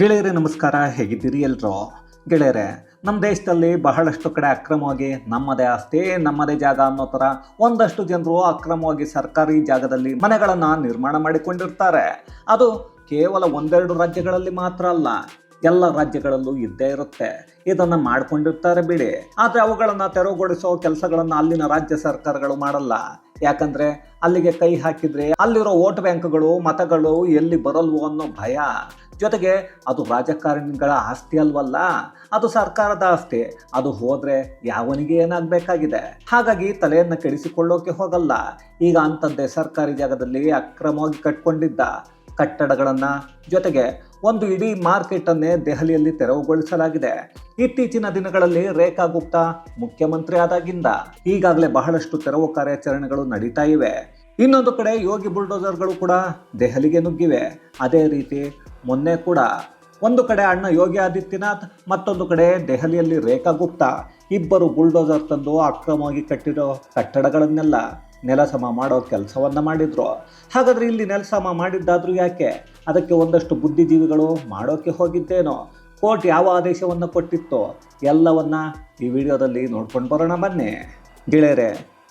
ಗೆಳೆಯರೇ, ನಮಸ್ಕಾರ. ಹೇಗಿದ್ದೀರಿ ಎಲ್ಲರೂ ಗೆಳೆಯರೆ ನಮ್ಮ ದೇಶದಲ್ಲಿ ಬಹಳಷ್ಟು ಕಡೆ ಅಕ್ರಮವಾಗಿ, ನಮ್ಮದೇ ಆಸ್ತಿ, ನಮ್ಮದೇ ಜಾಗ ಅನ್ನೋ ಥರ ಒಂದಷ್ಟು ಜನರು ಅಕ್ರಮವಾಗಿ ಸರ್ಕಾರಿ ಜಾಗದಲ್ಲಿ ಮನೆಗಳನ್ನು ನಿರ್ಮಾಣ ಮಾಡಿಕೊಂಡಿರ್ತಾರೆ. ಅದು ಕೇವಲ ಒಂದೆರಡು ರಾಜ್ಯಗಳಲ್ಲಿ ಮಾತ್ರ ಅಲ್ಲ, ಎಲ್ಲ ರಾಜ್ಯಗಳಲ್ಲೂ ಇದ್ದೇ ಇರುತ್ತೆ. ಇದನ್ನು ಮಾಡಿಕೊಂಡಿರ್ತಾರೆ ಬಿಡಿ. ಆದರೆ ಅವುಗಳನ್ನು ತೆರವುಗೊಳಿಸೋ ಕೆಲಸಗಳನ್ನು ಅಲ್ಲಿನ ರಾಜ್ಯ ಸರ್ಕಾರಗಳು ಮಾಡಲ್ಲ. ಯಾಕಂದರೆ ಅಲ್ಲಿಗೆ ಕೈ ಹಾಕಿದರೆ ಅಲ್ಲಿರೋ ವೋಟ್ ಬ್ಯಾಂಕ್ಗಳು, ಮತಗಳು ಎಲ್ಲಿ ಬರಲ್ವೋ ಅನ್ನೋ ಭಯ. ಜೊತೆಗೆ ಅದು ರಾಜಕಾರಣಿಗಳ ಆಸ್ತಿ ಅಲ್ವಲ್ಲ? ಅದು ಸರ್ಕಾರದ ಆಸ್ತಿ. ಅದು ಹೋದ್ರೆ ಯಾವನಿಗೆ ಏನಾಗಬೇಕಾಗಿದೆ? ಹಾಗಾಗಿ ತಲೆಯನ್ನು ಕೆಡಿಸಿಕೊಳ್ಳೋಕೆ ಹೋಗಲ್ಲ. ಈಗ ಅಂಥದ್ದೇ ಸರ್ಕಾರಿ ಜಾಗದಲ್ಲಿ ಅಕ್ರಮವಾಗಿ ಕಟ್ಕೊಂಡಿದ್ದ ಕಟ್ಟಡಗಳನ್ನು ಜೊತೆಗೆ ಒಂದು ಇಡೀ ಮಾರ್ಕೆಟನ್ನೇ ದೆಹಲಿಯಲ್ಲಿ ತೆರವುಗೊಳಿಸಲಾಗಿದೆ. ಇತ್ತೀಚಿನ ದಿನಗಳಲ್ಲಿ ರೇಖಾ ಗುಪ್ತಾ ಮುಖ್ಯಮಂತ್ರಿ ಆದಾಗಿಂದ ಈಗಾಗಲೇ ಬಹಳಷ್ಟು ತೆರವು ಕಾರ್ಯಾಚರಣೆಗಳು ನಡೀತಾ ಇವೆ. ಇನ್ನೊಂದು ಕಡೆ ಯೋಗಿ ಬುಲ್ಡೋಸರ್ಗಳು ಕೂಡ ದೆಹಲಿಗೆ ನುಗ್ಗಿವೆ. ಅದೇ ರೀತಿ ಮೊನ್ನೆ ಕೂಡ ಒಂದು ಕಡೆ ಅಣ್ಣ ಯೋಗಿ ಆದಿತ್ಯನಾಥ್, ಮತ್ತೊಂದು ಕಡೆ ದೆಹಲಿಯಲ್ಲಿ ರೇಖಾ ಗುಪ್ತಾ. ಇಬ್ಬರು ಬುಲ್ಡೋಸರ್ ತಂದು ಅಕ್ರಮವಾಗಿ ಕಟ್ಟಿರೋ ಕಟ್ಟಡಗಳನ್ನೆಲ್ಲ ನೆಲಸಮ ಮಾಡೋ ಕೆಲಸವನ್ನು ಮಾಡಿದ್ರು. ಹಾಗಾದರೆ ಇಲ್ಲಿ ನೆಲಸಮ ಮಾಡಿದ್ದಾದರೂ ಯಾಕೆ? ಅದಕ್ಕೆ ಒಂದಷ್ಟು ಬುದ್ಧಿಜೀವಿಗಳು ಮಾಡೋಕ್ಕೆ ಹೋಗಿದ್ದೇನೋ. ಕೋರ್ಟ್ ಯಾವ ಆದೇಶವನ್ನು ಕೊಟ್ಟಿತ್ತೋ ಎಲ್ಲವನ್ನ ಈ ವಿಡಿಯೋದಲ್ಲಿ ನೋಡ್ಕೊಂಡು ಬರೋಣ ಬನ್ನಿ. ಗೆಳೆಯರೆ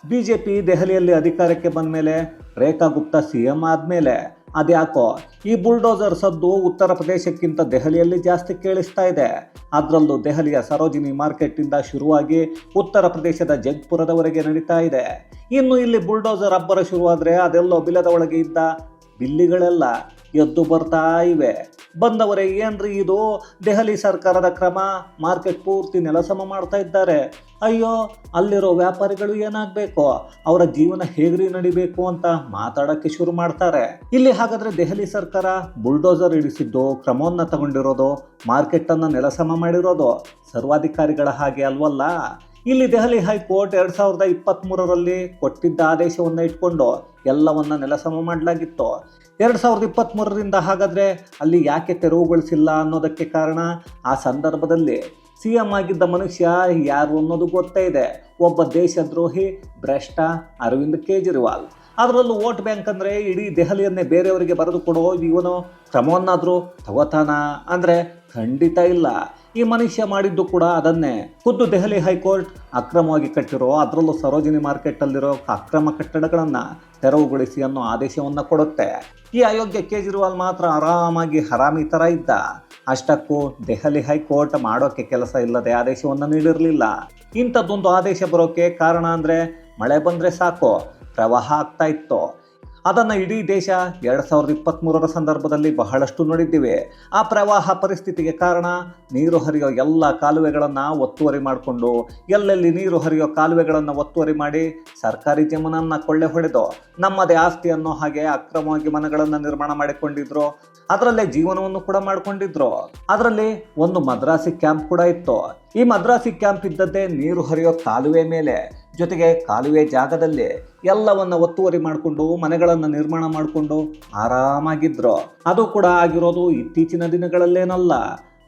ಬಿ ಜೆ ಪಿ ದೆಹಲಿಯಲ್ಲಿ ಅಧಿಕಾರಕ್ಕೆ ಬಂದ ಮೇಲೆ ರೇಖಾ ಗುಪ್ತಾ ಸಿ ಎಂ ಆದಮೇಲೆ ಅದ್ಯಾಕೋ ಈ ಬುಲ್ಡೋಸರ್ ಸದ್ದು ಉತ್ತರ ಪ್ರದೇಶಕ್ಕಿಂತ ದೆಹಲಿಯಲ್ಲಿ ಜಾಸ್ತಿ ಕೇಳಿಸ್ತಾ ಇದೆ. ಅದರಲ್ಲೂ ದೆಹಲಿಯ ಸರೋಜಿನಿ ಮಾರ್ಕೆಟ್ಟಿಂದ ಶುರುವಾಗಿ ಉತ್ತರ ಪ್ರದೇಶದ ಜಗ್ಪುರದವರೆಗೆ ನಡೀತಾ ಇದೆ. ಇನ್ನು ಇಲ್ಲಿ ಬುಲ್ಡೋಸರ್ ಅಬ್ಬರ ಶುರುವಾದರೆ ಅದೆಲ್ಲೋ ಬಿಲದ ಒಳಗೆ ಇದ್ದ ಬಿಲ್ಲಿಗಳೆಲ್ಲ. ಎದ್ದು ಬರ್ತಾ ಇವೆ. ಬಂದವರೇ, ಏನ್ರಿ ಇದು? ದೆಹಲಿ ಸರ್ಕಾರದ ಕ್ರಮ? ಮಾರ್ಕೆಟ್ ಪೂರ್ತಿ ನೆಲಸಮ ಮಾಡ್ತಾ ಇದ್ದಾರೆ. ಅಯ್ಯೋ, ಅಲ್ಲಿರೋ ವ್ಯಾಪಾರಿಗಳು ಏನಾಗಬೇಕು? ಅವರ ಜೀವನ ಹೇಗ್ರಿ ನಡಿಬೇಕು ಅಂತ ಮಾತಾಡೋಕ್ಕೆ ಶುರು ಮಾಡ್ತಾರೆ. ಇಲ್ಲಿ ಹಾಗಾದ್ರೆ ದೆಹಲಿ ಸರ್ಕಾರ ಬುಲ್ಡೋಸರ್ ಇಳಿಸಿದ್ದು ಕ್ರಮವನ್ನು ತಗೊಂಡಿರೋದು ಮಾರ್ಕೆಟನ್ನು ನೆಲಸಮ ಮಾಡಿರೋದು, ಸರ್ವಾಧಿಕಾರಿಗಳ ಹಾಗೆ ಅಲ್ವಲ್ಲ? ಇಲ್ಲಿ ದೆಹಲಿ ಹೈಕೋರ್ಟ್ ಎರಡ್ ಸಾವಿರದ ಇಪ್ಪತ್ತ್ ಮೂರರಲ್ಲಿ ಕೊಟ್ಟಿದ್ದ ಆದೇಶವನ್ನು ಇಟ್ಕೊಂಡು ಎಲ್ಲವನ್ನ ನೆಲಸಮ ಮಾಡಲಾಗಿತ್ತು. ಎರಡ್ ಸಾವಿರದ ಇಪ್ಪತ್ತ್ ಹಾಗಾದರೆ ಹಾಗಾದ್ರೆ ಅಲ್ಲಿ ಯಾಕೆ ತೆರವುಗೊಳಿಸಿಲ್ಲ ಅನ್ನೋದಕ್ಕೆ ಕಾರಣ ಆ ಸಂದರ್ಭದಲ್ಲಿ ಸಿ ಎಂ ಆಗಿದ್ದ ಮನುಷ್ಯ ಯಾರು ಅನ್ನೋದು ಗೊತ್ತೇ ಇದೆ. ಒಬ್ಬ ದೇಶದ್ರೋಹಿ ಭ್ರಷ್ಟ ಅರವಿಂದ್ ಕೇಜ್ರಿವಾಲ್. ಅದರಲ್ಲೂ ವೋಟ್ ಬ್ಯಾಂಕ್ ಅಂದರೆ ಇಡೀ ದೆಹಲಿಯನ್ನೇ ಬೇರೆಯವರಿಗೆ ಬರೆದು ಕೊಡೋ ಇವನು ಕ್ರಮವನ್ನಾದರೂ ತಗೋತಾನ? ಅಂದರೆ ಖಂಡಿತ ಇಲ್ಲ. ಈ ಮನುಷ್ಯ ಮಾಡಿದ್ದು ಕೂಡ ಅದನ್ನೇ. ಖುದ್ದು ದೆಹಲಿ ಹೈಕೋರ್ಟ್ ಅಕ್ರಮವಾಗಿ ಕಟ್ಟಿರೋ, ಅದರಲ್ಲೂ ಸರೋಜಿನಿ ಮಾರ್ಕೆಟಲ್ಲಿರೋ ಅಕ್ರಮ ಕಟ್ಟಡಗಳನ್ನು ತೆರವುಗೊಳಿಸಿ ಅನ್ನೋ ಆದೇಶವನ್ನು ಕೊಡುತ್ತೆ. ಈ ಅಯೋಗ್ಯ ಕೇಜ್ರಿವಾಲ್ ಮಾತ್ರ ಆರಾಮಾಗಿ ಹರಾಮಿ ಥರ ಇದ್ದ. ಅಷ್ಟಕ್ಕೂ ದೆಹಲಿ ಹೈಕೋರ್ಟ್ ಮಾಡೋಕ್ಕೆ ಕೆಲಸ ಇಲ್ಲದೆ ಆದೇಶವನ್ನು ನೀಡಿರಲಿಲ್ಲ. ಇಂಥದ್ದೊಂದು ಆದೇಶ ಬರೋಕ್ಕೆ ಕಾರಣ ಅಂದರೆ ಮಳೆ ಬಂದರೆ ಸಾಕು, ಪ್ರವಾಹ ಆಗ್ತಾ ಇತ್ತು. ಅದನ್ನು ಇಡೀ ದೇಶ ಎರಡು ಸಾವಿರದ ಇಪ್ಪತ್ತ್ಮೂರರ ಸಂದರ್ಭದಲ್ಲಿ ಬಹಳಷ್ಟು ನೋಡಿದ್ದೀವಿ. ಆ ಪ್ರವಾಹ ಪರಿಸ್ಥಿತಿಗೆ ಕಾರಣ ನೀರು ಹರಿಯೋ ಎಲ್ಲ ಕಾಲುವೆಗಳನ್ನು ಒತ್ತುವರಿ ಮಾಡಿಕೊಂಡು, ಎಲ್ಲೆಲ್ಲಿ ನೀರು ಹರಿಯೋ ಕಾಲುವೆಗಳನ್ನು ಒತ್ತುವರಿ ಮಾಡಿ ಸರ್ಕಾರಿ ಜಮೀನನ್ನು ಕೊಳ್ಳೆ ಹೊಡೆದು ನಮ್ಮದೇ ಆಸ್ತಿ ಅನ್ನೋ ಹಾಗೆ ಅಕ್ರಮವಾಗಿ ಮನೆಗಳನ್ನು ನಿರ್ಮಾಣ ಮಾಡಿಕೊಂಡಿದ್ರು. ಅದರಲ್ಲೇ ಜೀವನವನ್ನು ಕೂಡ ಮಾಡಿಕೊಂಡಿದ್ರು. ಅದರಲ್ಲಿ ಒಂದು ಮದ್ರಾಸಿ ಕ್ಯಾಂಪ್ ಕೂಡ ಇತ್ತು. ಈ ಮದ್ರಾಸಿ ಕ್ಯಾಂಪ್ ಇದ್ದದ್ದೇ ನೀರು ಹರಿಯೋ ಕಾಲುವೆ ಮೇಲೆ ಜೊತೆಗೆ ಕಾಲುವೆ ಜಾಗದಲ್ಲೇ ಎಲ್ಲವನ್ನ ಒತ್ತುವರಿ ಮಾಡಿಕೊಂಡು, ಮನೆಗಳನ್ನು ನಿರ್ಮಾಣ ಮಾಡಿಕೊಂಡು ಆರಾಮಾಗಿದ್ರು. ಅದು ಕೂಡ ಆಗಿರೋದು ಇತ್ತೀಚಿನ ದಿನಗಳಲ್ಲೇನಲ್ಲ.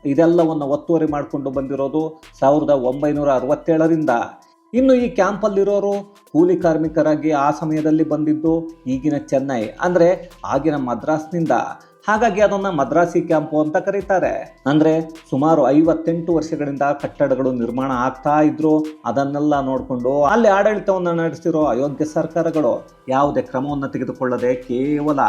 ಇದೆಲ್ಲವನ್ನು ಒತ್ತುವರಿ ಮಾಡಿಕೊಂಡು ಬಂದಿರೋದು ಸಾವಿರದ ಒಂಬೈನೂರ ಅರವತ್ತೇಳರಿಂದ. ಇನ್ನು ಈ ಕ್ಯಾಂಪಲ್ಲಿರೋರು ಕೂಲಿ ಕಾರ್ಮಿಕರಾಗಿ ಆ ಸಮಯದಲ್ಲಿ ಬಂದಿದ್ದು ಈಗಿನ ಚೆನ್ನೈ, ಅಂದರೆ ಆಗಿನ ಮದ್ರಾಸ್ನಿಂದ. ಹಾಗಾಗಿ ಅದನ್ನು ಮದ್ರಾಸಿ ಕ್ಯಾಂಪು ಅಂತ ಕರೀತಾರೆ. ಅಂದರೆ ಸುಮಾರು ಐವತ್ತೆಂಟು ವರ್ಷಗಳಿಂದ ಕಟ್ಟಡಗಳು ನಿರ್ಮಾಣ ಆಗ್ತಾ ಇದ್ರು, ಅದನ್ನೆಲ್ಲ ನೋಡಿಕೊಂಡು ಅಲ್ಲಿ ಆಡಳಿತವನ್ನು ನಡೆಸಿರೋ ಅಯೋಗ್ಯ ಸರ್ಕಾರಗಳು ಯಾವುದೇ ಕ್ರಮವನ್ನು ತೆಗೆದುಕೊಳ್ಳದೆ ಕೇವಲ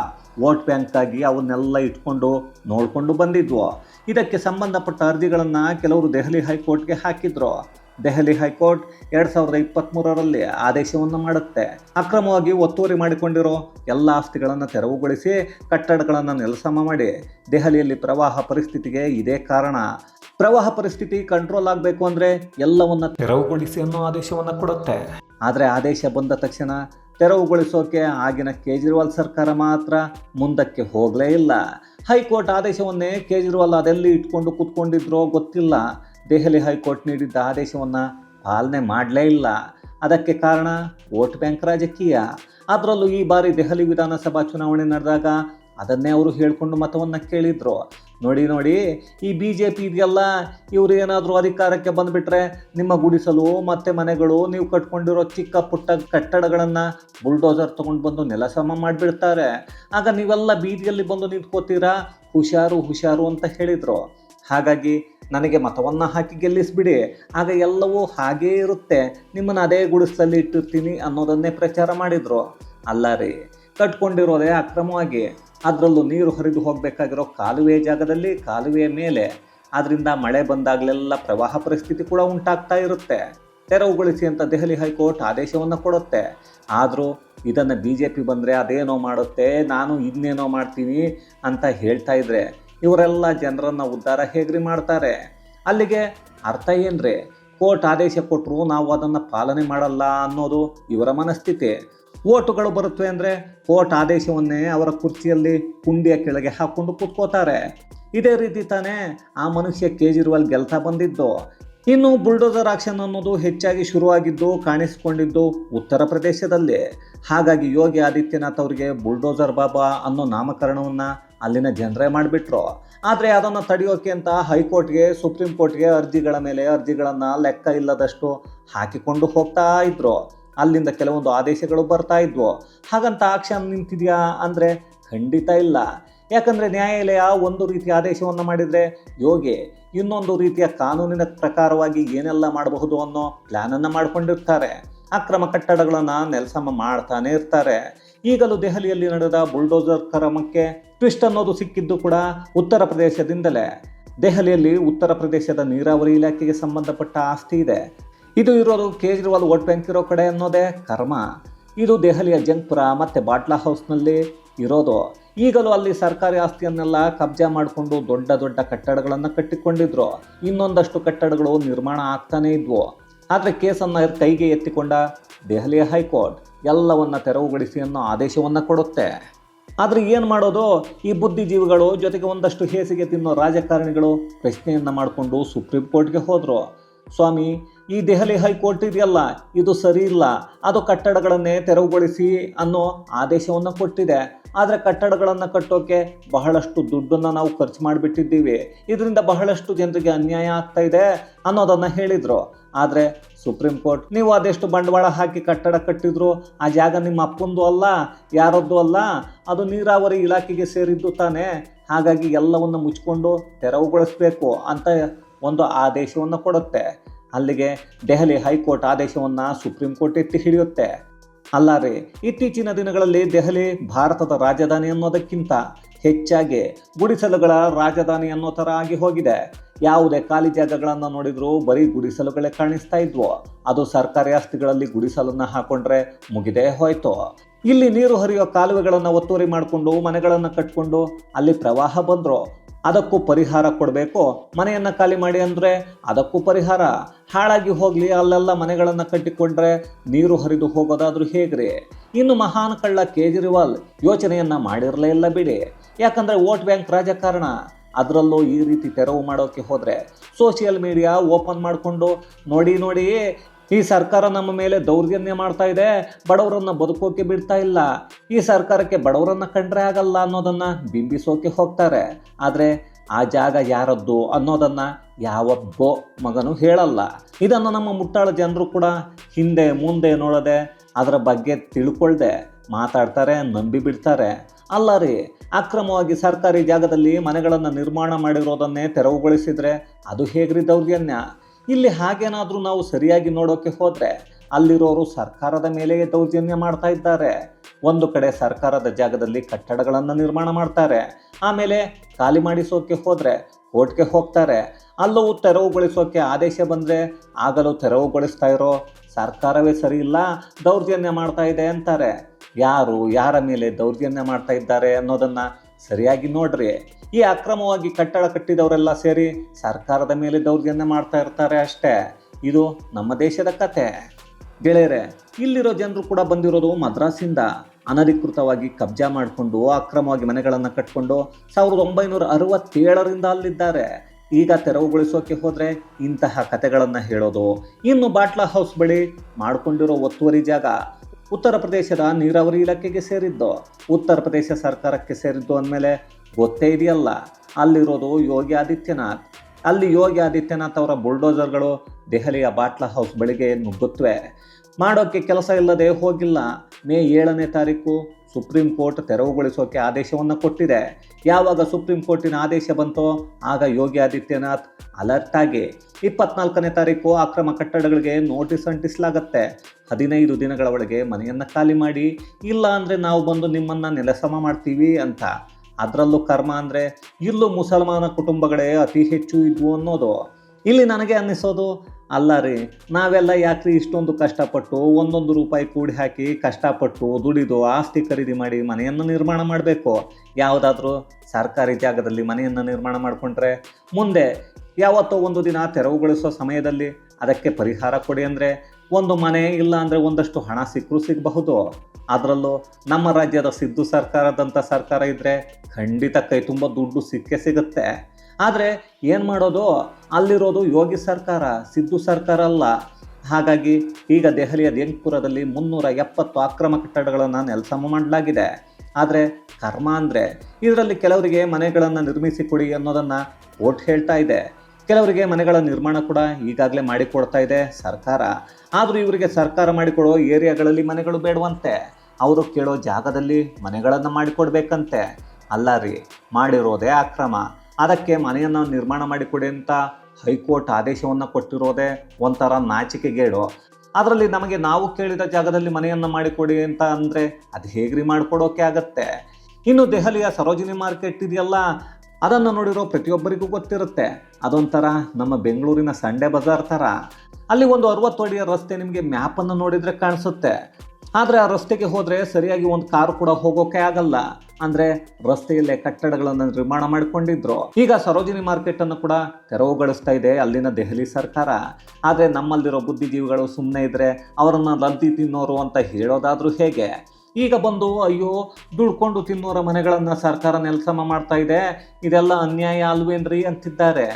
ವೋಟ್ ಬ್ಯಾಂಕ್ ಆಗಿ ಅವನ್ನೆಲ್ಲ ಇಟ್ಕೊಂಡು ನೋಡಿಕೊಂಡು ಬಂದಿದ್ವು. ಇದಕ್ಕೆ ಸಂಬಂಧಪಟ್ಟ ಅರ್ಜಿಗಳನ್ನು ಕೆಲವರು ದೆಹಲಿ ಹೈಕೋರ್ಟ್ಗೆ ಹಾಕಿದ್ರು. ದೆಹಲಿ ಹೈಕೋರ್ಟ್ ಎರಡ್ ಸಾವಿರದ ಇಪ್ಪತ್ತ್ಮೂರರಲ್ಲಿ ಆದೇಶವನ್ನು ಮಾಡುತ್ತೆ. ಅಕ್ರಮವಾಗಿ ಒತ್ತುವರಿ ಮಾಡಿಕೊಂಡಿರೋ ಎಲ್ಲ ಆಸ್ತಿಗಳನ್ನು ತೆರವುಗೊಳಿಸಿ ಕಟ್ಟಡಗಳನ್ನು ನೆಲಸಮ ಮಾಡಿ ದೆಹಲಿಯಲ್ಲಿ ಪ್ರವಾಹ ಪರಿಸ್ಥಿತಿಗೆ ಇದೇ ಕಾರಣ. ಪ್ರವಾಹ ಪರಿಸ್ಥಿತಿ ಕಂಟ್ರೋಲ್ ಆಗಬೇಕು ಅಂದರೆ ಎಲ್ಲವನ್ನ ತೆರವುಗೊಳಿಸಿ ಅನ್ನೋ ಆದೇಶವನ್ನು ಕೊಡುತ್ತೆ. ಆದರೆ ಆದೇಶ ಬಂದ ತಕ್ಷಣ ತೆರವುಗೊಳಿಸೋಕೆ ಆಗಿನ ಕೇಜ್ರಿವಾಲ್ ಸರ್ಕಾರ ಮಾತ್ರ ಮುಂದಕ್ಕೆ ಹೋಗಲೇ ಇಲ್ಲ. ಹೈಕೋರ್ಟ್ ಆದೇಶವನ್ನೇ ಕೇಜ್ರಿವಾಲ್ ಅದೆಲ್ಲಿ ಇಟ್ಕೊಂಡು ಕೂತ್ಕೊಂಡಿದ್ರೋ ಗೊತ್ತಿಲ್ಲ. ದೆಹಲಿ ಹೈಕೋರ್ಟ್ ನೀಡಿದ್ದ ಆದೇಶವನ್ನು ಪಾಲನೆ ಮಾಡಲೇ ಇಲ್ಲ. ಅದಕ್ಕೆ ಕಾರಣ ವೋಟ್ ಬ್ಯಾಂಕ್ ರಾಜಕೀಯ. ಅದರಲ್ಲೂ ಈ ಬಾರಿ ದೆಹಲಿ ವಿಧಾನಸಭಾ ಚುನಾವಣೆ ನಡೆದಾಗ ಅದನ್ನೇ ಅವರು ಹೇಳಿಕೊಂಡು ಮತವನ್ನು ಕೇಳಿದರು. ನೋಡಿ ನೋಡಿ, ಈ ಬಿ ಜೆ ಪಿ ಇದೆಯಲ್ಲ, ಇವರು ಏನಾದರೂ ಅಧಿಕಾರಕ್ಕೆ ಬಂದುಬಿಟ್ರೆ ನಿಮ್ಮ ಗುಡಿಸಲು, ಮತ್ತು ಮನೆಗಳು, ನೀವು ಕಟ್ಕೊಂಡಿರೋ ಚಿಕ್ಕ ಪುಟ್ಟ ಕಟ್ಟಡಗಳನ್ನು ಬುಲ್ಡೋಸರ್ ತೊಗೊಂಡು ಬಂದು ನೆಲಸಮ ಮಾಡಿಬಿಡ್ತಾರೆ. ಆಗ ನೀವೆಲ್ಲ ಬೀದಿಯಲ್ಲಿ ಬಂದು ನಿಂತ್ಕೋತೀರಾ? ಹುಷಾರು ಹುಷಾರು ಅಂತ ಹೇಳಿದರು. ಹಾಗಾಗಿ ನನಗೆ ಮತವನ್ನು ಹಾಕಿ ಗೆಲ್ಲಿಸಿಬಿಡಿ. ಆಗ ಎಲ್ಲವೂ ಹಾಗೇ ಇರುತ್ತೆ. ನಿಮ್ಮನ್ನು ಅದೇ ಗುಡಿಸಲಲ್ಲಿ ಇಟ್ಟಿರ್ತೀನಿ ಅನ್ನೋದನ್ನೇ ಪ್ರಚಾರ ಮಾಡಿದರು. ಅಲ್ಲ ರೀ, ಕಟ್ಕೊಂಡಿರೋದೇ ಅಕ್ರಮವಾಗಿ. ಅದರಲ್ಲೂ ನೀರು ಹರಿದು ಹೋಗಬೇಕಾಗಿರೋ ಕಾಲುವೆ ಜಾಗದಲ್ಲಿ ಕಾಲುವೆಯ ಮೇಲೆ. ಅದರಿಂದ ಮಳೆ ಬಂದಾಗಲೆಲ್ಲ ಪ್ರವಾಹ ಪರಿಸ್ಥಿತಿ ಕೂಡ ಉಂಟಾಗ್ತಾ ಇರುತ್ತೆ. ತೆರವುಗೊಳಿಸಿ ಅಂತ ದೆಹಲಿ ಹೈಕೋರ್ಟ್ ಆದೇಶವನ್ನು ಕೊಡುತ್ತೆ. ಆದರೂ ಇದನ್ನು ಬಿ ಜೆ ಪಿ ಬಂದರೆ ಅದೇನೋ ಮಾಡುತ್ತೆ, ನಾನು ಇನ್ನೇನೋ ಮಾಡ್ತೀನಿ ಅಂತ ಹೇಳ್ತಾ ಇದ್ರೆ ಇವರೆಲ್ಲ ಜನರನ್ನು ಉದ್ಧಾರ ಹೇಗ್ರಿ ಮಾಡ್ತಾರೆ? ಅಲ್ಲಿಗೆ ಅರ್ಥ ಏನ್ರಿ? ಕೋರ್ಟ್ ಆದೇಶ ಕೊಟ್ಟರು ನಾವು ಅದನ್ನು ಪಾಲನೆ ಮಾಡಲ್ಲ ಅನ್ನೋದು ಇವರ ಮನಸ್ಥಿತಿ. ಓಟುಗಳು ಬರುತ್ತವೆ ಅಂದರೆ ಕೋರ್ಟ್ ಆದೇಶವನ್ನೇ ಅವರ ಕುರ್ಚಿಯಲ್ಲಿ ಕುಂಡಿಯ ಕೆಳಗೆ ಹಾಕ್ಕೊಂಡು ಕೂತ್ಕೋತಾರೆ. ಇದೇ ರೀತಿ ತಾನೇ ಆ ಮನುಷ್ಯ ಕೇಜ್ರಿವಾಲ್ ಗೆಲ್ತಾ ಬಂದಿದ್ದು. ಇನ್ನು ಬುಲ್ಡೋಸರ್ ಆಕ್ಷನ್ ಅನ್ನೋದು ಹೆಚ್ಚಾಗಿ ಶುರುವಾಗಿದ್ದು, ಕಾಣಿಸಿಕೊಂಡಿದ್ದು ಉತ್ತರ ಪ್ರದೇಶದಲ್ಲಿ. ಹಾಗಾಗಿ ಯೋಗಿ ಆದಿತ್ಯನಾಥ್ ಅವರಿಗೆ ಬುಲ್ಡೋಸರ್ ಬಾಬಾ ಅನ್ನೋ ನಾಮಕರಣವನ್ನು ಅಲ್ಲಿನ ಜನರೇ ಮಾಡಿಬಿಟ್ರು. ಆದರೆ ಅದನ್ನು ತಡೆಯೋಕೆ ಅಂತ ಹೈಕೋರ್ಟ್ಗೆ, ಸುಪ್ರೀಂ ಕೋರ್ಟ್ಗೆ ಅರ್ಜಿಗಳ ಮೇಲೆ ಅರ್ಜಿಗಳನ್ನು ಲೆಕ್ಕ ಇಲ್ಲದಷ್ಟು ಹಾಕಿಕೊಂಡು ಹೋಗ್ತಾ ಇದ್ರು. ಅಲ್ಲಿಂದ ಕೆಲವೊಂದು ಆದೇಶಗಳು ಬರ್ತಾ ಇದ್ವು. ಹಾಗಂತ ಆಕ್ಷನ್ ನಿಂತಿದೆಯಾ ಅಂದರೆ ಖಂಡಿತ ಇಲ್ಲ. ಯಾಕಂದರೆ ನ್ಯಾಯಾಲಯ ಒಂದು ರೀತಿಯ ಆದೇಶವನ್ನು ಮಾಡಿದರೆ ಯೋಗಿ, ಇನ್ನೊಂದು ರೀತಿಯ ಕಾನೂನಿನ ಪ್ರಕಾರವಾಗಿ ಏನೆಲ್ಲ ಮಾಡಬಹುದು ಅನ್ನೋ ಪ್ಲ್ಯಾನನ್ನು ಮಾಡಿಕೊಂಡಿರ್ತಾರೆ. ಅಕ್ರಮ ಕಟ್ಟಡಗಳನ್ನು ನೆಲಸಮ ಮಾಡ್ತಾನೆ ಇರ್ತಾರೆ. ಈಗಲೂ ದೆಹಲಿಯಲ್ಲಿ ನಡೆದ ಬುಲ್ಡೋಸರ್ ಕ್ರಮಕ್ಕೆ ಟ್ವಿಸ್ಟ್ ಅನ್ನೋದು ಸಿಕ್ಕಿದ್ದು ಕೂಡ ಉತ್ತರ ಪ್ರದೇಶದಿಂದಲೇ. ದೆಹಲಿಯಲ್ಲಿ ಉತ್ತರ ಪ್ರದೇಶದ ನೀರಾವರಿ ಇಲಾಖೆಗೆ ಸಂಬಂಧಪಟ್ಟ ಆಸ್ತಿ ಇದೆ. ಇದು ಇರೋದು ಕೇಜ್ರಿವಾಲ್ ವೋಟ್ ಬ್ಯಾಂಕ್ ಇರೋ ಕಡೆ ಅನ್ನೋದೇ ಕರ್ಮ. ಇದು ದೆಹಲಿಯ ಜಂಗ್ಪುರ ಮತ್ತು ಬಾಟ್ಲಾ ಹೌಸ್ನಲ್ಲಿ ಇರೋದು. ಈಗಲೂ ಅಲ್ಲಿ ಸರ್ಕಾರಿ ಆಸ್ತಿಯನ್ನೆಲ್ಲ ಕಬ್ಜಾ ಮಾಡಿಕೊಂಡು ದೊಡ್ಡ ದೊಡ್ಡ ಕಟ್ಟಡಗಳನ್ನು ಕಟ್ಟಿಕೊಂಡಿದ್ರು. ಇನ್ನೊಂದಷ್ಟು ಕಟ್ಟಡಗಳು ನಿರ್ಮಾಣ ಆಗ್ತಾನೇ ಇದ್ವು. ಆದರೆ ಕೇಸನ್ನು ಕೈಗೆ ಎತ್ತಿಕೊಂಡ ದೆಹಲಿಯ ಹೈಕೋರ್ಟ್. ಎಲ್ಲವನ್ನ ತೆರವುಗೊಳಿಸಿ ಅನ್ನೋ ಆದೇಶವನ್ನು ಕೊಡುತ್ತೆ. ಆದರೆ ಏನು ಮಾಡೋದು? ಈ ಬುದ್ಧಿಜೀವಿಗಳು ಜೊತೆಗೆ ಒಂದಷ್ಟು ಹೇಸಿಗೆ ತಿನ್ನೋ ರಾಜಕಾರಣಿಗಳು ಪ್ರಶ್ನೆಯನ್ನು ಮಾಡಿಕೊಂಡು ಸುಪ್ರೀಂ ಕೋರ್ಟ್ಗೆ ಹೋದರು. ಸ್ವಾಮಿ ಈ ದೆಹಲಿ ಹೈಕೋರ್ಟ್ ಇದೆಯಲ್ಲ? ಇದು ಸರಿ ಇಲ್ಲ. ಅದು ಕಟ್ಟಡಗಳನ್ನೇ ತೆರವುಗೊಳಿಸಿ ಅನ್ನೋ ಆದೇಶವನ್ನು ಕೊಟ್ಟಿದೆ. ಆದರೆ ಕಟ್ಟಡಗಳನ್ನು ಕಟ್ಟೋಕೆ ಬಹಳಷ್ಟು ದುಡ್ಡನ್ನು ನಾವು ಖರ್ಚು ಮಾಡಿಬಿಟ್ಟಿದ್ದೀವಿ. ಇದರಿಂದ ಬಹಳಷ್ಟು ಜನರಿಗೆ ಅನ್ಯಾಯ ಆಗ್ತಾ ಇದೆ ಅನ್ನೋದನ್ನು ಹೇಳಿದರು. ಆದರೆ ಸುಪ್ರೀಂ ಕೋರ್ಟ್, ನೀವು ಅದೆಷ್ಟು ಬಂಡವಾಳ ಹಾಕಿ ಕಟ್ಟಡ ಕಟ್ಟಿದ್ರು. ಆ ಜಾಗ ನಿಮ್ಮ ಅಪ್ಪಂದು ಅಲ್ಲ, ಯಾರದ್ದು ಅಲ್ಲ. ಅದು ನೀರಾವರಿ ಇಲಾಖೆಗೆ ಸೇರಿದ್ದು ತಾನೇ. ಹಾಗಾಗಿ ಎಲ್ಲವನ್ನು ಮುಚ್ಕೊಂಡು ತೆರವುಗೊಳಿಸಬೇಕು ಅಂತ ಒಂದು ಆದೇಶವನ್ನು ಕೊಡುತ್ತೆ. ಅಲ್ಲಿಗೆ ದೆಹಲಿ ಹೈಕೋರ್ಟ್ ಆದೇಶವನ್ನು ಸುಪ್ರೀಂ ಕೋರ್ಟ್ ಎತ್ತಿ ಹಿಡಿಯುತ್ತೆ. ಅಲ್ಲ ಇತ್ತೀಚಿನ ದಿನಗಳಲ್ಲಿ ದೆಹಲಿ ಭಾರತದ ರಾಜಧಾನಿ ಅನ್ನೋದಕ್ಕಿಂತ ಹೆಚ್ಚಾಗಿ ಗುಡಿಸಲುಗಳ ರಾಜಧಾನಿ ಅನ್ನೋ ಥರ ಆಗಿ ಹೋಗಿದೆ. ಯಾವುದೇ ಖಾಲಿ ಜಾಗಗಳನ್ನು ನೋಡಿದರೂ ಬರೀ ಗುಡಿಸಲುಗಳೇ ಕಾಣಿಸ್ತಾ ಇದ್ವು. ಅದು ಸರ್ಕಾರಿ ಆಸ್ತಿಗಳಲ್ಲಿ ಗುಡಿಸಲನ್ನು ಹಾಕೊಂಡ್ರೆ ಮುಗಿದೇ ಹೋಯ್ತು. ಇಲ್ಲಿ ನೀರು ಹರಿಯೋ ಕಾಲುವೆಗಳನ್ನು ಒತ್ತುವರಿ ಮಾಡಿಕೊಂಡು ಮನೆಗಳನ್ನು ಕಟ್ಕೊಂಡು ಅಲ್ಲಿ ಪ್ರವಾಹ ಬಂದರು. ಅದಕ್ಕೂ ಪರಿಹಾರ ಕೊಡಬೇಕು. ಮನೆಯನ್ನು ಖಾಲಿ ಮಾಡಿ ಅಂದರೆ ಅದಕ್ಕೂ ಪರಿಹಾರ. ಹಾಳಾಗಿ ಹೋಗಲಿ, ಅಲ್ಲೆಲ್ಲ ಮನೆಗಳನ್ನು ಕಟ್ಟಿಕೊಂಡ್ರೆ ನೀರು ಹರಿದು ಹೋಗೋದಾದರೂ ಹೇಗ್ರಿ? ಇನ್ನು ಮಹಾನ್ ಕಳ್ಳ ಕೇಜ್ರಿವಾಲ್ ಯೋಚನೆಯನ್ನು ಮಾಡಿರಲೇ ಇಲ್ಲ ಬಿಡಿ. ಯಾಕಂದರೆ ವೋಟ್ ಬ್ಯಾಂಕ್ ರಾಜಕಾರಣ. ಅದರಲ್ಲೂ ಈ ರೀತಿ ತೆರವು ಮಾಡೋಕ್ಕೆ ಹೋದರೆ ಸೋಷಿಯಲ್ ಮೀಡಿಯಾ ಓಪನ್ ಮಾಡಿಕೊಂಡು ನೋಡಿ ನೋಡಿ ಈ ಸರ್ಕಾರ ನಮ್ಮ ಮೇಲೆ ದೌರ್ಜನ್ಯ ಮಾಡ್ತಾ ಇದೆ, ಬಡವರನ್ನು ಬದುಕೋಕೆ ಬಿಡ್ತಾ ಇಲ್ಲ. ಈ ಸರ್ಕಾರಕ್ಕೆ ಬಡವರನ್ನು ಕಂಡ್ರೆ ಆಗಲ್ಲ ಅನ್ನೋದನ್ನು ಬಿಂಬಿಸೋಕೆ ಹೋಗ್ತಾರೆ. ಆದರೆ ಆ ಜಾಗ ಯಾರದ್ದು ಅನ್ನೋದನ್ನು ಯಾವೊಬ್ಬ ಮಗನು ಹೇಳಲ್ಲ. ಇದನ್ನು ನಮ್ಮ ಮುಟ್ಟಾಳ ಜನರು ಕೂಡ ಹಿಂದೆ ಮುಂದೆ ನೋಡದೆ, ಅದರ ಬಗ್ಗೆ ತಿಳ್ಕೊಳ್ದೆ, ಮಾತಾಡ್ತಾರೆ, ನಂಬಿ ಬಿಡ್ತಾರೆ. ಅಲ್ಲ ರೀ, ಅಕ್ರಮವಾಗಿ ಸರ್ಕಾರಿ ಜಾಗದಲ್ಲಿ ಮನೆಗಳನ್ನು ನಿರ್ಮಾಣ ಮಾಡಿರೋದನ್ನೇ ತೆರವುಗೊಳಿಸಿದರೆ ಅದು ಹೇಗ್ರಿ ದೌರ್ಜನ್ಯ? ಇಲ್ಲಿ ಹಾಗೇನಾದರೂ ನಾವು ಸರಿಯಾಗಿ ನೋಡೋಕೆ ಹೋದರೆ ಅಲ್ಲಿರೋರು ಸರ್ಕಾರದ ಮೇಲೆಯೇ ದೌರ್ಜನ್ಯ ಮಾಡ್ತಾ ಇದ್ದಾರೆ. ಒಂದು ಕಡೆ ಸರ್ಕಾರದ ಜಾಗದಲ್ಲಿ ಕಟ್ಟಡಗಳನ್ನು ನಿರ್ಮಾಣ ಮಾಡ್ತಾರೆ. ಆಮೇಲೆ ಖಾಲಿ ಮಾಡಿಸೋಕೆ ಹೋದರೆ ಕೋರ್ಟ್ಗೆ ಹೋಗ್ತಾರೆ. ಅಲ್ಲವೂ ತೆರವುಗೊಳಿಸೋಕೆ ಆದೇಶ ಬಂದರೆ ಆಗಲೂ ತೆರವುಗೊಳಿಸ್ತಾ ಇರೋ ಸರ್ಕಾರವೇ ಸರಿ ಇಲ್ಲ, ದೌರ್ಜನ್ಯ ಮಾಡ್ತಾ ಇದೆ ಅಂತಾರೆ. ಯಾರು, ಯಾರ ಮೇಲೆ ದೌರ್ಜನ್ಯ ಮಾಡ್ತಾ ಇದ್ದಾರೆ ಅನ್ನೋದನ್ನು ಸರಿಯಾಗಿ ನೋಡ್ರಿ. ಈ ಅಕ್ರಮವಾಗಿ ಕಟ್ಟಡ ಕಟ್ಟಿದವರೆಲ್ಲ ಸೇರಿ ಸರ್ಕಾರದ ಮೇಲೆ ದೌರ್ಜನ್ಯ ಮಾಡ್ತಾ ಇರ್ತಾರೆ ಅಷ್ಟೇ. ಇದು ನಮ್ಮ ದೇಶದ ಕತೆ. ಗೆಳೆಯರೆ, ಇಲ್ಲಿರೋ ಜನರು ಕೂಡ ಬಂದಿರೋದು ಮದ್ರಾಸಿಂದ. ಅನಧಿಕೃತವಾಗಿ ಕಬ್ಜಾ ಮಾಡಿಕೊಂಡು, ಅಕ್ರಮವಾಗಿ ಮನೆಗಳನ್ನು ಕಟ್ಕೊಂಡು ಸಾವಿರದ ಒಂಬೈನೂರ ಅರವತ್ತೇಳರಿಂದ ಅಲ್ಲಿದ್ದಾರೆ. ಈಗ ತೆರವುಗೊಳಿಸೋಕೆ ಹೋದರೆ ಇಂತಹ ಕತೆಗಳನ್ನು ಹೇಳೋದು. ಇನ್ನು ಬಾಟ್ಲಾ ಹೌಸ್ ಬಳಿ ಮಾಡ್ಕೊಂಡಿರೋ ಒತ್ತುವರಿ ಜಾಗ ಉತ್ತರ ಪ್ರದೇಶದ ನೀರಾವರಿ ಇಲಾಖೆಗೆ ಸೇರಿದ್ದು. ಉತ್ತರ ಪ್ರದೇಶ ಸರ್ಕಾರಕ್ಕೆ ಸೇರಿದ್ದು ಅಂದಮೇಲೆ ಗೊತ್ತೇ ಇದೆಯಲ್ಲ? ಅಲ್ಲಿರೋದು ಯೋಗಿ ಆದಿತ್ಯನಾಥ್. ಅಲ್ಲಿ ಯೋಗಿ ಆದಿತ್ಯನಾಥ್ ಅವರ ಬುಲ್ಡೋಸರ್ಗಳು ದೆಹಲಿಯ ಬಾಟ್ಲಾ ಹೌಸ್ ಬಳಿಗೆ ನುಗ್ಗುತ್ತವೆ ಮಾಡೋಕ್ಕೆ ಕೆಲಸ ಇಲ್ಲದೆ ಹೋಗಿಲ್ಲ. ಮೇ ಏಳನೇ ತಾರೀಕು ಸುಪ್ರೀಂ ಕೋರ್ಟ್ ತೆರವುಗೊಳಿಸೋಕೆ ಆದೇಶವನ್ನು ಕೊಟ್ಟಿದೆ. ಯಾವಾಗ ಸುಪ್ರೀಂ ಕೋರ್ಟಿನ ಆದೇಶ ಬಂತೋ ಆಗ ಯೋಗಿ ಆದಿತ್ಯನಾಥ್ ಅಲರ್ಟ್ ಆಗಿ. ಇಪ್ಪತ್ನಾಲ್ಕನೇ ತಾರೀಕು ಅಕ್ರಮ ಕಟ್ಟಡಗಳಿಗೆ ನೋಟಿಸ್ ಅಂಟಿಸಲಾಗತ್ತೆ. ಹದಿನೈದು ದಿನಗಳ ಒಳಗೆ ಮನೆಯನ್ನು ಖಾಲಿ ಮಾಡಿ. ಇಲ್ಲ ಅಂದರೆ ನಾವು ಬಂದು ನಿಮ್ಮನ್ನು ನೆಲಸಮ ಮಾಡ್ತೀವಿ ಅಂತ. ಅದರಲ್ಲೂ ಕರ್ಮ ಅಂದರೆ ಇಲ್ಲೂ ಮುಸಲ್ಮಾನ ಕುಟುಂಬಗಳೇ ಅತಿ ಹೆಚ್ಚು ಇದ್ವು ಅನ್ನೋದು. ಇಲ್ಲಿ ನನಗೆ ಅನ್ನಿಸೋದು, ಅಲ್ಲ ರೀ, ನಾವೆಲ್ಲ ಯಾಕ್ರಿ ಇಷ್ಟೊಂದು ಕಷ್ಟಪಟ್ಟು ಒಂದೊಂದು ರೂಪಾಯಿ ಕೂಡಿ ಹಾಕಿ ಕಷ್ಟಪಟ್ಟು ದುಡಿದು ಆಸ್ತಿ ಖರೀದಿ ಮಾಡಿ ಮನೆಯನ್ನು ನಿರ್ಮಾಣ ಮಾಡಬೇಕು? ಯಾವುದಾದ್ರೂ ಸರ್ಕಾರಿ ಜಾಗದಲ್ಲಿ ಮನೆಯನ್ನು ನಿರ್ಮಾಣ ಮಾಡಿಕೊಂಡ್ರೆ ಮುಂದೆ ಯಾವತ್ತೋ ಒಂದು ದಿನ ತೆರವುಗೊಳಿಸೋ ಸಮಯದಲ್ಲಿ ಅದಕ್ಕೆ ಪರಿಹಾರ ಕೊಡಿ ಅಂದರೆ ಒಂದು ಮನೆ ಇಲ್ಲ ಅಂದರೆ ಒಂದಷ್ಟು ಹಣ ಸಿಕ್ಕರೂ ಸಿಗಬಹುದು. ಅದರಲ್ಲೂ ನಮ್ಮ ರಾಜ್ಯದ ಸಿದ್ದು ಸರ್ಕಾರದಂಥ ಸರ್ಕಾರ ಇದ್ದರೆ ಖಂಡಿತ ಕೈ ತುಂಬ ದುಡ್ಡು ಸಿಕ್ಕೇ ಸಿಗುತ್ತೆ. ಆದರೆ ಏನು ಮಾಡೋದು? ಅಲ್ಲಿರೋದು ಯೋಗಿ ಸರ್ಕಾರ, ಸಿದ್ದು ಸರ್ಕಾರ ಅಲ್ಲ. ಹಾಗಾಗಿ ಈಗ ದೆಹಲಿಯ ದೇಂಗ್ಪುರದಲ್ಲಿ ಮುನ್ನೂರ ಎಪ್ಪತ್ತು ಅಕ್ರಮ ಕಟ್ಟಡಗಳನ್ನು ನೆಲಸಮ ಮಾಡಲಾಗಿದೆ. ಆದರೆ ಕರ್ಮ ಅಂದರೆ ಇದರಲ್ಲಿ ಕೆಲವರಿಗೆ ಮನೆಗಳನ್ನು ನಿರ್ಮಿಸಿ ಕೊಡಿ ಅನ್ನೋದನ್ನು ಓಟ್ ಹೇಳ್ತಾ ಇದೆ. ಕೆಲವರಿಗೆ ಮನೆಗಳ ನಿರ್ಮಾಣ ಕೂಡ ಈಗಾಗಲೇ ಮಾಡಿಕೊಡ್ತಾ ಇದೆ ಸರ್ಕಾರ. ಆದರೂ ಇವರಿಗೆ ಸರ್ಕಾರ ಮಾಡಿಕೊಡೋ ಏರಿಯಾಗಳಲ್ಲಿ ಮನೆಗಳು ಬೇಡವಂತೆ. ಅವರು ಕೇಳೋ ಜಾಗದಲ್ಲಿ ಮನೆಗಳನ್ನು ಮಾಡಿಕೊಡ್ಬೇಕಂತೆ. ಅಲ್ಲ ರೀ, ಮಾಡಿರೋದೇ ಅಕ್ರಮ. ಅದಕ್ಕೆ ಮನೆಯನ್ನು ನಿರ್ಮಾಣ ಮಾಡಿಕೊಡಿ ಅಂತ ಹೈಕೋರ್ಟ್ ಆದೇಶವನ್ನು ಕೊಟ್ಟಿರೋದೇ ಒಂಥರ ನಾಚಿಕೆಗೇಡು. ಅದರಲ್ಲಿ ನಮಗೆ ನಾವು ಕೇಳಿದ ಜಾಗದಲ್ಲಿ ಮನೆಯನ್ನು ಮಾಡಿಕೊಡಿ ಅಂತ ಅಂದರೆ ಅದು ಹೇಗ್ರಿ ಮಾಡಿಕೊಡೋಕೆ ಆಗತ್ತೆ? ಇನ್ನು ದೆಹಲಿಯ ಸರೋಜಿನಿ ಮಾರ್ಕೆಟ್ ಇದೆಯಲ್ಲ ಅದನ್ನು ನೋಡಿರೋ ಪ್ರತಿಯೊಬ್ಬರಿಗೂ ಗೊತ್ತಿರುತ್ತೆ. ಅದೊಂಥರ ನಮ್ಮ ಬೆಂಗಳೂರಿನ ಸಂಡೆ ಬಜಾರ್ ಥರ. ಅಲ್ಲಿ ಒಂದು ಅರವತ್ತು ಅಡಿಯ ರಸ್ತೆ ನಿಮಗೆ ಮ್ಯಾಪನ್ನು ನೋಡಿದರೆ ಕಾಣಿಸುತ್ತೆ. ಆದರೆ ಆ ರಸ್ತೆಗೆ ಹೋದರೆ ಸರಿಯಾಗಿ ಒಂದು ಕಾರು ಕೂಡ ಹೋಗೋಕೆ ಆಗಲ್ಲ. ಅಂದರೆ ರಸ್ತೆಯಲ್ಲೇ ಕಟ್ಟಡಗಳನ್ನು ನಿರ್ಮಾಣ ಮಾಡಿಕೊಂಡಿದ್ರು. ಈಗ ಸರೋಜಿನಿ ಮಾರ್ಕೆಟನ್ನು ಕೂಡ ತೆರವುಗೊಳಿಸ್ತಾ ಇದೆ ಅಲ್ಲಿನ ದೆಹಲಿ ಸರ್ಕಾರ. ಆದರೆ ನಮ್ಮಲ್ಲಿರೋ ಬುದ್ಧಿಜೀವಿಗಳು ಸುಮ್ಮನೆ ಇದ್ದರೆ ಅವರನ್ನು ಲದ್ದಿ ತಿನ್ನೋರು ಅಂತ ಹೇಳೋದಾದರೂ ಹೇಗೆ? ಈಗ ಬಂದು ಅಯ್ಯೋ ದುಡ್ಕೊಂಡು ತಿನ್ನೋರ ಮನೆಗಳನ್ನು ಸರ್ಕಾರ ನೆಲಸಮ ಮಾಡ್ತಾ ಇದೆ. ಇದೆಲ್ಲ ಅನ್ಯಾಯ ಅಲ್ವೇನ್ರಿ ಅಂತಿದ್ದಾರೆ.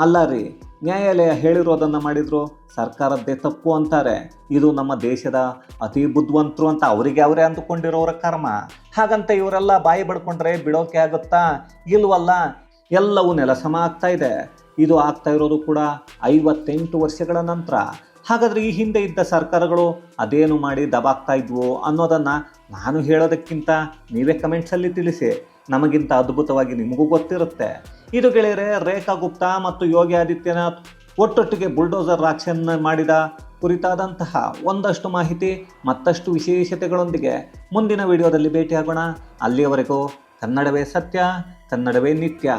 ಅಲ್ಲ ರೀ, ನ್ಯಾಯಾಲಯ ಹೇಳಿರೋದನ್ನು ಮಾಡಿದ್ರು. ಸರ್ಕಾರದ್ದೇ ತಪ್ಪು ಅಂತಾರೆ. ಇದು ನಮ್ಮ ದೇಶದ ಅತಿ ಬುದ್ಧಿವಂತರು ಅಂತ ಅವರಿಗೆ ಅವರೇ ಅಂದುಕೊಂಡಿರೋರ ಕರ್ಮ. ಹಾಗಂತ ಇವರೆಲ್ಲ ಬಾಯಿ ಬಡ್ಕೊಂಡ್ರೆ ಬಿಡೋಕೆ ಆಗುತ್ತಾ? ಇಲ್ವಲ್ಲ? ಎಲ್ಲವೂ ನೆಲಸಮ ಆಗ್ತಾ ಇದೆ. ಇದು ಆಗ್ತಾ ಇರೋದು ಕೂಡ ಐವತ್ತೆಂಟು ವರ್ಷಗಳ ನಂತರ. ಹಾಗಾದರೆ ಈ ಹಿಂದೆ ಇದ್ದ ಸರ್ಕಾರಗಳು ಅದೇನು ಮಾಡಿ ದಬಾಗ್ತಾ ಇದ್ವೋ ಅನ್ನೋದನ್ನು ನಾನು ಹೇಳೋದಕ್ಕಿಂತ ನೀವೇ ಕಮೆಂಟ್ಸಲ್ಲಿ ತಿಳಿಸಿ. ನಮಗಿಂತ ಅದ್ಭುತವಾಗಿ ನಿಮಗೂ ಗೊತ್ತಿರುತ್ತೆ. ಇದು ಗೆಳೆಯರೆ, ರೇಖಾ ಗುಪ್ತಾ ಮತ್ತು ಯೋಗಿ ಆದಿತ್ಯನಾಥ್ ಒಟ್ಟೊಟ್ಟಿಗೆ ಬುಲ್ಡೋಸರ್ ರಾಕ್ಷನ್ ಮಾಡಿದ ಕುರಿತಾದಂತಹ ಒಂದಷ್ಟು ಮಾಹಿತಿ, ಮತ್ತಷ್ಟು ವಿಶೇಷತೆಗಳೊಂದಿಗೆ ಮುಂದಿನ ವಿಡಿಯೋದಲ್ಲಿ ಭೇಟಿಯಾಗೋಣ. ಅಲ್ಲಿಯವರೆಗೂ ಕನ್ನಡವೇ ಸತ್ಯ, ಕನ್ನಡವೇ ನಿತ್ಯ.